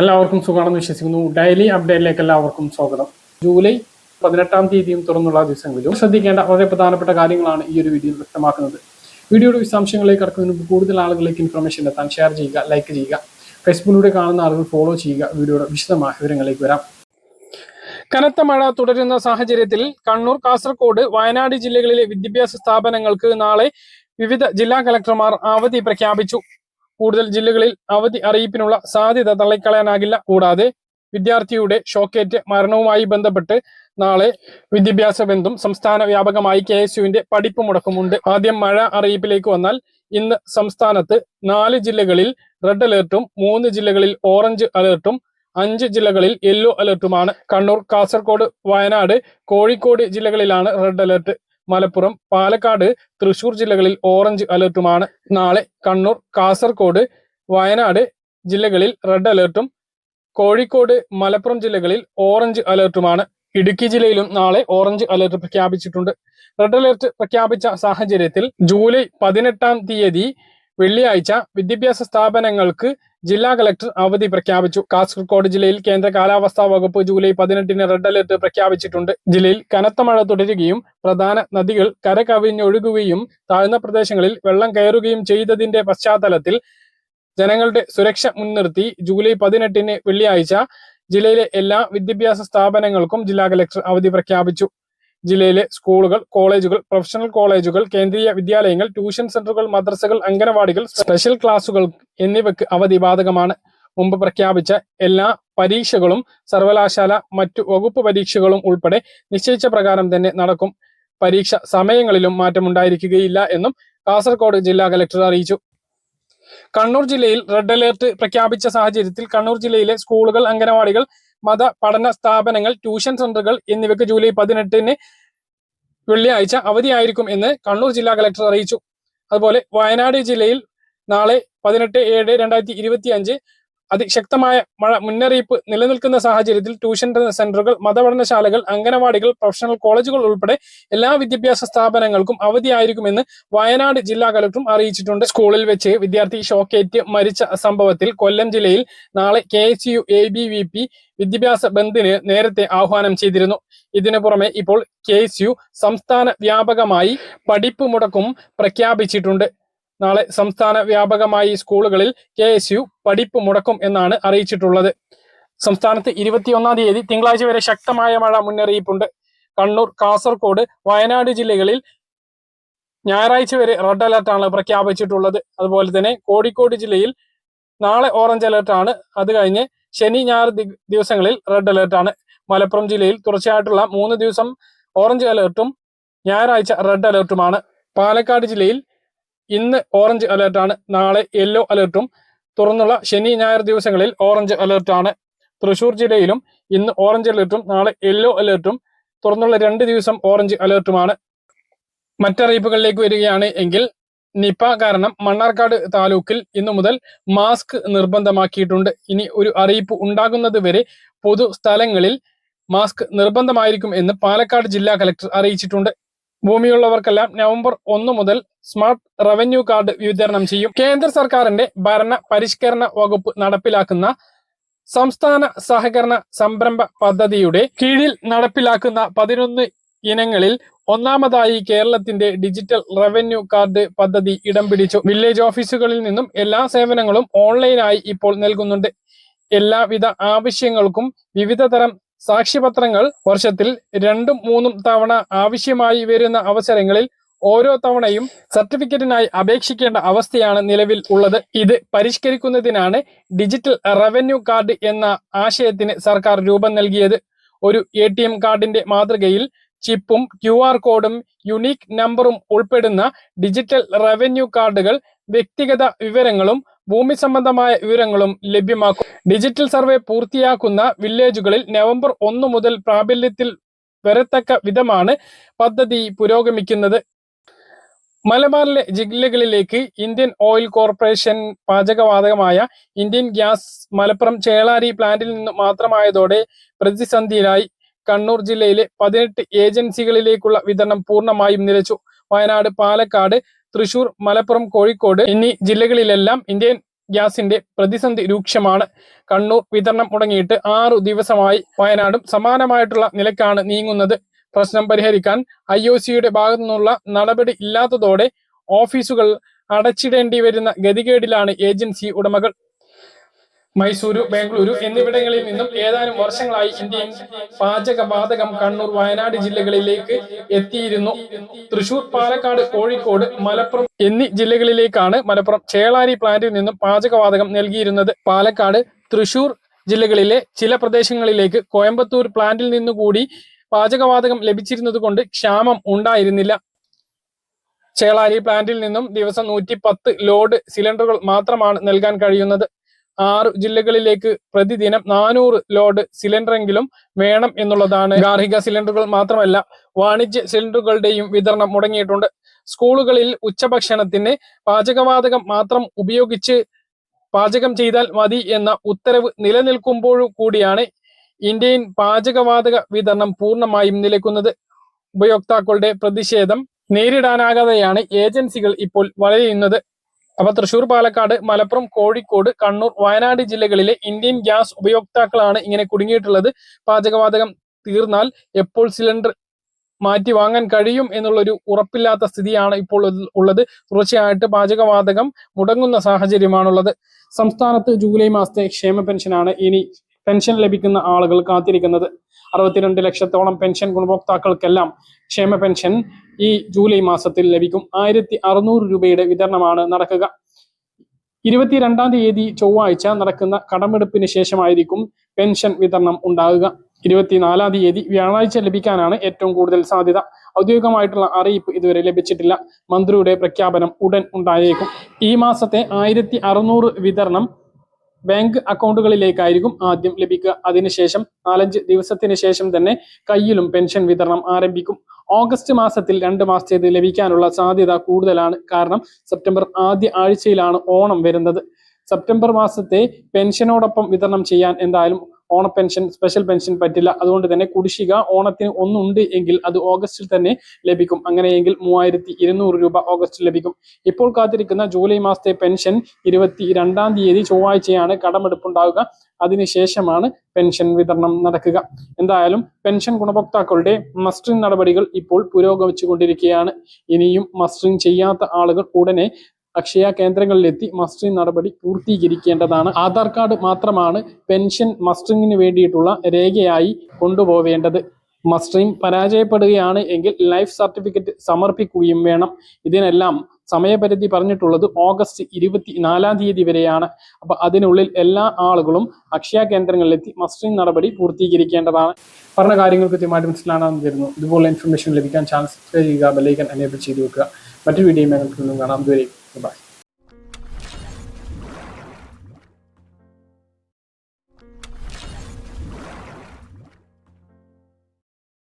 എല്ലാവർക്കും സുഖമാണെന്ന് വിശ്വസിക്കുന്നു. ഡെയിലി അപ്ഡേറ്റിലേക്ക് എല്ലാവർക്കും സ്വാഗതം. ജൂലൈ പതിനെട്ടാം തീയതിയും തുറന്നുള്ള ദിവസങ്ങളിലും ശ്രദ്ധിക്കേണ്ട വളരെ പ്രധാനപ്പെട്ട കാര്യങ്ങളാണ് ഈ ഒരു വീഡിയോയിൽ വ്യക്തമാക്കുന്നത്. വീഡിയോയുടെ വിശദാംശങ്ങളിലേക്ക് കടക്കുന്നതിന് മുമ്പ് കൂടുതൽ ആളുകളിലേക്ക് ഇൻഫർമേഷൻ എത്താൻ ഷെയർ ചെയ്യുക ലൈക്ക് ചെയ്യുക ഫേസ്ബുക്കിലൂടെ കാണുന്ന ആളുകൾ ഫോളോ ചെയ്യുക വീഡിയോയുടെ വിശദമായ വിവരങ്ങളിലേക്ക് വരാം. കനത്ത മഴ തുടരുന്ന സാഹചര്യത്തിൽ കണ്ണൂർ കാസർഗോഡ് വയനാട് ജില്ലകളിലെ വിദ്യാഭ്യാസ സ്ഥാപനങ്ങൾക്ക് നാളെ വിവിധ ജില്ലാ കലക്ടർമാർ അവധി പ്രഖ്യാപിച്ചു. കൂടുതൽ ജില്ലകളിൽ അവധി അറിയിപ്പിനുള്ള സാധ്യത തള്ളിക്കളയാനാകില്ല. കൂടാതെ വിദ്യാർത്ഥിയുടെ ഷോക്കേറ്റ് മരണവുമായി ബന്ധപ്പെട്ട് നാളെ വിദ്യാഭ്യാസ ബന്ധം സംസ്ഥാന വ്യാപകമായി കെ എസ് യുവിന്റെ പഠിപ്പ് മുടക്കമുണ്ട്. ആദ്യം മഴ അറിയിപ്പിലേക്ക് വന്നാൽ ഇന്ന് സംസ്ഥാനത്ത് നാല് ജില്ലകളിൽ റെഡ് അലേർട്ടും മൂന്ന് ജില്ലകളിൽ ഓറഞ്ച് അലേർട്ടും അഞ്ച് ജില്ലകളിൽ യെല്ലോ അലേർട്ടുമാണ്. കണ്ണൂർ കാസർഗോഡ് വയനാട് കോഴിക്കോട് ജില്ലകളിലാണ് റെഡ് അലർട്ട്. മലപ്പുറം പാലക്കാട് തൃശൂർ ജില്ലകളിൽ ഓറഞ്ച് അലർട്ടുമാണ്. നാളെ കണ്ണൂർ കാസർഗോഡ് വയനാട് ജില്ലകളിൽ റെഡ് അലേർട്ടും കോഴിക്കോട് മലപ്പുറം ജില്ലകളിൽ ഓറഞ്ച് അലർട്ടുമാണ്. ഇടുക്കി ജില്ലയിലും നാളെ ഓറഞ്ച് അലേർട്ട് പ്രഖ്യാപിച്ചിട്ടുണ്ട്. റെഡ് അലേർട്ട് പ്രഖ്യാപിച്ച സാഹചര്യത്തിൽ ജൂലൈ പതിനെട്ടാം തീയതി വെള്ളിയാഴ്ച വിദ്യാഭ്യാസ സ്ഥാപനങ്ങൾക്ക് ജില്ലാ കളക്ടർ അവധി പ്രഖ്യാപിച്ചു. കാസർഗോഡ് ജില്ലയിൽ കേന്ദ്ര കാലാവസ്ഥാ വകുപ്പ് ജൂലൈ പതിനെട്ടിന് റെഡ് അലർട്ട് പ്രഖ്യാപിച്ചിട്ടുണ്ട്. ജില്ലയിൽ കനത്ത മഴ തുടരുകയും പ്രധാന നദികൾ കരകവിഞ്ഞൊഴുകുകയും താഴ്ന്ന പ്രദേശങ്ങളിൽ വെള്ളം കയറുകയും ചെയ്തതിന്റെ പശ്ചാത്തലത്തിൽ ജനങ്ങളുടെ സുരക്ഷ മുൻനിർത്തി ജൂലൈ പതിനെട്ടിന് വെള്ളിയാഴ്ച ജില്ലയിലെ എല്ലാ വിദ്യാഭ്യാസ സ്ഥാപനങ്ങൾക്കും ജില്ലാ കളക്ടർ അവധി പ്രഖ്യാപിച്ചു. ജില്ലയിലെ സ്കൂളുകൾ കോളേജുകൾ പ്രൊഫഷണൽ കോളേജുകൾ കേന്ദ്രീയ വിദ്യാലയങ്ങൾ ട്യൂഷൻ സെന്ററുകൾ മദ്രസകൾ അംഗനവാടികൾ സ്പെഷ്യൽ ക്ലാസുകൾ എന്നിവയ്ക്ക് അവധി ബാധകമാണ് മുമ്പ് പ്രഖ്യാപിച്ച എല്ലാ പരീക്ഷകളും സർവകലാശാല മറ്റു വകുപ്പ് പരീക്ഷകളും ഉൾപ്പെടെ നിശ്ചയിച്ച പ്രകാരം തന്നെ നടക്കും. പരീക്ഷ സമയങ്ങളിലും മാറ്റമുണ്ടായിരിക്കുകയില്ല എന്നും കാസർഗോഡ് ജില്ലാ കലക്ടർ അറിയിച്ചു. കണ്ണൂർ ജില്ലയിൽ റെഡ് അലേർട്ട് പ്രഖ്യാപിച്ച സാഹചര്യത്തിൽ കണ്ണൂർ ജില്ലയിലെ സ്കൂളുകൾ അംഗനവാടികൾ മത പഠന സ്ഥാപനങ്ങൾ ട്യൂഷൻ സെന്ററുകൾ എന്നിവയ്ക്ക് ജൂലൈ പതിനെട്ടിന് വെള്ളിയാഴ്ച അവധിയായിരിക്കും എന്ന് കണ്ണൂർ ജില്ലാ കലക്ടർ അറിയിച്ചു. അതുപോലെ വയനാട് ജില്ലയിൽ നാളെ പതിനെട്ട് ഏഴ് രണ്ടായിരത്തി ഇരുപത്തി അഞ്ച് അതിശക്തമായ മഴ മുന്നറിയിപ്പ് നിലനിൽക്കുന്ന സാഹചര്യത്തിൽ ട്യൂഷൻ സെന്ററുകൾ മതപഠനശാലകൾ അംഗനവാടികൾ പ്രൊഫഷണൽ കോളേജുകൾ ഉൾപ്പെടെ എല്ലാ വിദ്യാഭ്യാസ സ്ഥാപനങ്ങൾക്കും അവധിയായിരിക്കുമെന്ന് വയനാട് ജില്ലാ കലക്ടറും അറിയിച്ചിട്ടുണ്ട്. സ്കൂളിൽ വെച്ച് വിദ്യാർത്ഥി ഷോക്കേറ്റ് മരിച്ച സംഭവത്തിൽ കൊല്ലം ജില്ലയിൽ നാളെ K S U A B V P വിദ്യാഭ്യാസ ബന്ദിന് നേരത്തെ ആഹ്വാനം ചെയ്തിരുന്നു. ഇതിനു പുറമെ ഇപ്പോൾ കെ എസ് യു സംസ്ഥാന വ്യാപകമായി പഠിപ്പ് മുടക്കും പ്രഖ്യാപിച്ചിട്ടുണ്ട്. നാളെ സംസ്ഥാന വ്യാപകമായി സ്കൂളുകളിൽ കെ എസ് യു പഠിപ്പ് മുടക്കും എന്നാണ് അറിയിച്ചിട്ടുള്ളത്. സംസ്ഥാനത്ത് ഇരുപത്തിയൊന്നാം തീയതി തിങ്കളാഴ്ച വരെ ശക്തമായ മഴ മുന്നറിയിപ്പുണ്ട്. കണ്ണൂർ കാസർഗോഡ് വയനാട് ജില്ലകളിൽ ഞായറാഴ്ച വരെ റെഡ് അലർട്ടാണ് പ്രഖ്യാപിച്ചിട്ടുള്ളത്. അതുപോലെ തന്നെ കോഴിക്കോട് ജില്ലയിൽ നാളെ ഓറഞ്ച് അലർട്ടാണ്. അത് കഴിഞ്ഞ് ശനി ഞായർ ദിവസങ്ങളിൽ റെഡ് അലർട്ടാണ്. മലപ്പുറം ജില്ലയിൽ തുടർച്ചയായിട്ടുള്ള മൂന്ന് ദിവസം ഓറഞ്ച് അലർട്ടും ഞായറാഴ്ച റെഡ് അലർട്ടുമാണ്. പാലക്കാട് ജില്ലയിൽ ഇന്ന് ഓറഞ്ച് അലേർട്ടാണ് നാളെ യെല്ലോ അലേർട്ടും തുറന്നുള്ള ശനി ഞായർ ദിവസങ്ങളിൽ ഓറഞ്ച് അലേർട്ടാണ് തൃശൂർ ജില്ലയിലും ഇന്ന് ഓറഞ്ച് അലേർട്ടും നാളെ യെല്ലോ അലേർട്ടും തുറന്നുള്ള രണ്ട് ദിവസം ഓറഞ്ച് അലേർട്ടുമാണ് മറ്ററിയിപ്പുകളിലേക്ക് വരികയാണ് എങ്കിൽ നിപ കാരണം മണ്ണാർക്കാട് താലൂക്കിൽ ഇന്നു മുതൽ മാസ്ക് നിർബന്ധമാക്കിയിട്ടുണ്ട്. ഇനി ഒരു അറിയിപ്പ് ഉണ്ടാകുന്നത് വരെ പൊതു സ്ഥലങ്ങളിൽ മാസ്ക് നിർബന്ധമായിരിക്കും എന്ന് പാലക്കാട് ജില്ലാ കലക്ടർ അറിയിച്ചിട്ടുണ്ട്. ഭൂമിയുള്ളവർക്കെല്ലാം നവംബർ ഒന്ന് മുതൽ സ്മാർട്ട് റവന്യൂ കാർഡ് വിതരണം ചെയ്യും. കേന്ദ്ര സർക്കാരിന്റെ ഭരണ പരിഷ്കരണ വകുപ്പ് നടപ്പിലാക്കുന്ന സംസ്ഥാന സഹകരണ സംരംഭ പദ്ധതിയുടെ കീഴിൽ നടപ്പിലാക്കുന്ന പതിനൊന്ന് ഇനങ്ങളിൽ ഒന്നാമതായി കേരളത്തിന്റെ ഡിജിറ്റൽ റവന്യൂ കാർഡ് പദ്ധതി ഇടം പിടിച്ചു. വില്ലേജ് ഓഫീസുകളിൽ നിന്നും എല്ലാ സേവനങ്ങളും ഓൺലൈനായി ഇപ്പോൾ നൽകുന്നുണ്ട്. എല്ലാവിധ ആവശ്യങ്ങൾക്കും വിവിധ തരം സാക്ഷ്യപത്രങ്ങൾ വർഷത്തിൽ രണ്ടും മൂന്നും തവണ ആവശ്യമായി വരുന്ന അവസരങ്ങളിൽ ഓരോ തവണയും സർട്ടിഫിക്കറ്റിനായി അപേക്ഷിക്കേണ്ട അവസ്ഥയാണ് നിലവിൽ ഉള്ളത്. ഇത് പരിഷ്കരിക്കുന്നതിനാണ് ഡിജിറ്റൽ റവന്യൂ കാർഡ് എന്ന ആശയത്തിന് സർക്കാർ രൂപം നൽകിയത്. ഒരു എ ടി എം കാർഡിന്റെ മാതൃകയിൽ ചിപ്പും ക്യു ആർ കോഡും യുണീക് നമ്പറും ഉൾപ്പെടുന്ന ഡിജിറ്റൽ റവന്യൂ കാർഡുകൾ വ്യക്തിഗത വിവരങ്ങളും ഭൂമി സംബന്ധമായ വിവരങ്ങളും ലഭ്യമാക്കും ഡിജിറ്റൽ സർവേ പൂർത്തിയാക്കുന്ന വില്ലേജുകളിൽ നവംബർ ഒന്ന് മുതൽ പ്രാബല്യത്തിൽ വരത്തക്ക വിധമാണ് പദ്ധതി പുരോഗമിക്കുന്നത്. മലബാറിലെ ജില്ലകളിലേക്ക് ഇന്ത്യൻ ഓയിൽ കോർപ്പറേഷൻ പാചകവാതകമായ ഇന്ത്യൻ ഗ്യാസ് മലപ്പുറം ചേളാരി പ്ലാന്റിൽ നിന്ന് മാത്രമായതോടെ പ്രതിസന്ധിയിലായി. കണ്ണൂർ ജില്ലയിലെ പതിനെട്ട് ഏജൻസികളിലേക്കുള്ള വിതരണം പൂർണമായും നിലച്ചു. വയനാട് പാലക്കാട് തൃശൂർ മലപ്പുറം കോഴിക്കോട് എന്നീ ജില്ലകളിലെല്ലാം ഇന്ത്യൻ ഗ്യാസിന്റെ പ്രതിസന്ധി രൂക്ഷമാണ്. കണ്ണൂർ വിതരണം മുടങ്ങിയിട്ട് ആറു ദിവസമായി വയനാടും സമാനമായിട്ടുള്ള നിലക്കാണ് നീങ്ങുന്നത്. പ്രശ്നം പരിഹരിക്കാൻ ഐ ഒ സിയുടെ ഭാഗത്തു നിന്നുള്ള നടപടി ഇല്ലാത്തതോടെ ഓഫീസുകൾ അടച്ചിടേണ്ടി വരുന്ന ഗതികേടിലാണ് ഏജൻസി ഉടമകൾ. മൈസൂരു ബാംഗ്ലൂരു എന്നിവിടങ്ങളിൽ നിന്നും ഏതാനും വർഷങ്ങളായി ഇന്ത്യൻ പാചകവാതകം കണ്ണൂർ വയനാട് ജില്ലകളിലേക്ക് എത്തിയിരുന്നു. തൃശൂർ പാലക്കാട് കോഴിക്കോട് മലപ്പുറം എന്നീ ജില്ലകളിലേക്കാണ് മലപ്പുറം ചേളാരി പ്ലാന്റിൽ നിന്നും പാചകവാതകം നൽകിയിരുന്നത്. പാലക്കാട് തൃശൂർ ജില്ലകളിലെ ചില പ്രദേശങ്ങളിലേക്ക് കോയമ്പത്തൂർ പ്ലാന്റിൽ നിന്നുകൂടി പാചകവാതകം ലഭിച്ചിരുന്നത് കൊണ്ട് ക്ഷാമം ഉണ്ടായിരുന്നില്ല. ചേളാരി പ്ലാന്റിൽ നിന്നും ദിവസം നൂറ്റി പത്ത് ലോഡ് സിലിണ്ടറുകൾ മാത്രമാണ് നൽകാൻ കഴിയുന്നത്. ആറ് ജില്ലകളിലേക്ക് പ്രതിദിനം നാനൂറ് ലോഡ് സിലിണ്ടറെങ്കിലും വേണം എന്നുള്ളതാണ്. ഗാർഹിക സിലിണ്ടറുകൾ മാത്രമല്ല വാണിജ്യ സിലിണ്ടറുകളുടെയും വിതരണം മുടങ്ങിയിട്ടുണ്ട്. സ്കൂളുകളിൽ ഉച്ചഭക്ഷണത്തിന് പാചകവാതകം മാത്രം ഉപയോഗിച്ച് പാചകം ചെയ്താൽ മതി എന്ന ഉത്തരവ് നിലനിൽക്കുമ്പോഴും കൂടിയാണ് ഇന്ത്യൻ പാചകവാതക വിതരണം പൂർണമായും നിലക്കുന്നത് ഉപയോക്താക്കളുടെ പ്രതിഷേധം നേരിടാനാകാതെയാണ് ഏജൻസികൾ ഇപ്പോൾ വളരുന്നത് അപ്പൊ തൃശൂർ പാലക്കാട് മലപ്പുറം കോഴിക്കോട് കണ്ണൂർ വയനാട് ജില്ലകളിലെ ഇന്ത്യൻ ഗ്യാസ് ഉപയോക്താക്കളാണ് ഇങ്ങനെ കുടുങ്ങിയിട്ടുള്ളത്. പാചകവാതകം തീർന്നാൽ എപ്പോൾ സിലിണ്ടർ മാറ്റി വാങ്ങാൻ കഴിയും എന്നുള്ളൊരു ഉറപ്പില്ലാത്ത സ്ഥിതിയാണ് ഇപ്പോൾ ഉള്ളത്. തുടർച്ചയായിട്ട് പാചകവാതകം മുടങ്ങുന്ന സാഹചര്യമാണുള്ളത്. സംസ്ഥാനത്ത് ജൂലൈ മാസത്തെ ക്ഷേമ പെൻഷനാണ് ഇനി പെൻഷൻ ലഭിക്കുന്ന ആളുകൾ കാത്തിരിക്കുന്നത്. അറുപത്തിരണ്ട് ലക്ഷത്തോളം പെൻഷൻ ഗുണഭോക്താക്കൾക്കെല്ലാം ക്ഷേമ പെൻഷൻ ഈ ജൂലൈ മാസത്തിൽ ലഭിക്കും. ആയിരത്തി അറുന്നൂറ് രൂപയുടെ വിതരണമാണ് നടക്കുക. ഇരുപത്തിരണ്ടാം തീയതി ചൊവ്വാഴ്ച നടക്കുന്ന കടമെടുപ്പിന് ശേഷമായിരിക്കും പെൻഷൻ വിതരണം ഉണ്ടാകുക. ഇരുപത്തിനാലാം തീയതി വ്യാഴാഴ്ച ലഭിക്കാനാണ് ഏറ്റവും കൂടുതൽ സാധ്യത. ഔദ്യോഗികമായിട്ടുള്ള അറിയിപ്പ് ഇതുവരെ ലഭിച്ചിട്ടില്ല. മന്ത്രിയുടെ പ്രഖ്യാപനം ഉടൻ ഉണ്ടായേക്കും. ഈ മാസത്തെ ആയിരത്തി വിതരണം ബാങ്ക് അക്കൗണ്ടുകളിലേക്കായിരിക്കും ആദ്യം ലഭിക്കുക. അതിനുശേഷം നാലഞ്ച് ദിവസത്തിന് ശേഷം തന്നെ കയ്യിലും പെൻഷൻ വിതരണം ആരംഭിക്കും. ഓഗസ്റ്റ് മാസത്തിൽ രണ്ട് മാസത്തേത് ലഭിക്കാനുള്ള സാധ്യത കൂടുതലാണ്. കാരണം സെപ്റ്റംബർ ആദ്യ ആഴ്ചയിലാണ് ഓണം വരുന്നത്. സെപ്റ്റംബർ മാസത്തെ പെൻഷനോടൊപ്പം വിതരണം ചെയ്യാൻ എന്തായാലും ഓണ പെൻഷൻ സ്പെഷ്യൽ പെൻഷൻ പറ്റില്ല. അതുകൊണ്ട് തന്നെ കുടിശ്ശിക ഓണത്തിന് ഒന്നുണ്ട് എങ്കിൽ അത് ഓഗസ്റ്റിൽ തന്നെ ലഭിക്കും. അങ്ങനെയെങ്കിൽ മൂവായിരത്തി ഇരുന്നൂറ് രൂപ ഓഗസ്റ്റിൽ ലഭിക്കും. ഇപ്പോൾ കാത്തിരിക്കുന്ന ജൂലൈ മാസത്തെ പെൻഷൻ ഇരുപത്തി രണ്ടാം തീയതി ചൊവ്വാഴ്ചയാണ് കടമെടുപ്പുണ്ടാവുക. അതിനുശേഷമാണ് പെൻഷൻ വിതരണം നടക്കുക. എന്തായാലും പെൻഷൻ ഗുണഭോക്താക്കളുടെ മസ്റ്ററിംഗ് നടപടികൾ ഇപ്പോൾ പുരോഗമിച്ചുകൊണ്ടിരിക്കുകയാണ്. ഇനിയും മസ്റ്ററിംഗ് ചെയ്യാത്ത ആളുകൾ ഉടനെ അക്ഷയ കേന്ദ്രങ്ങളിലെത്തി മസ്റ്ററിംഗ് നടപടി പൂർത്തീകരിക്കേണ്ടതാണ്. ആധാർ കാർഡ് മാത്രമാണ് പെൻഷൻ മസ്റ്ററിംഗിന് വേണ്ടിയിട്ടുള്ള രേഖയായി കൊണ്ടുപോവേണ്ടത്. മസ്റ്ററിംഗ് പരാജയപ്പെടുകയാണ് എങ്കിൽ ലൈഫ് സർട്ടിഫിക്കറ്റ് സമർപ്പിക്കുകയും വേണം. ഇതിനെല്ലാം സമയപരിധി പറഞ്ഞിട്ടുള്ളത് ഓഗസ്റ്റ് ഇരുപത്തി നാലാം തീയതി വരെയാണ്. അപ്പൊ അതിനുള്ളിൽ എല്ലാ ആളുകളും അക്ഷയ കേന്ദ്രങ്ങളിലെത്തി മസ്റ്ററിംഗ് നടപടി പൂർത്തീകരിക്കേണ്ടതാണ്. പറഞ്ഞ കാര്യങ്ങൾ കൃത്യമായിട്ട് മനസ്സിലാണെന്ന് തരുന്നു ഇതുപോലെ ഇൻഫർമേഷൻ ലഭിക്കാൻ ചാനൽ സബ്സ്ക്രൈബ് ചെയ്യുക ബെല്ലൈക്കൻ എനേബിൾ ചെയ്ത് വെക്കുക. മറ്റൊരു വീഡിയോ കാണാം. ഇതുവരെ ബൈ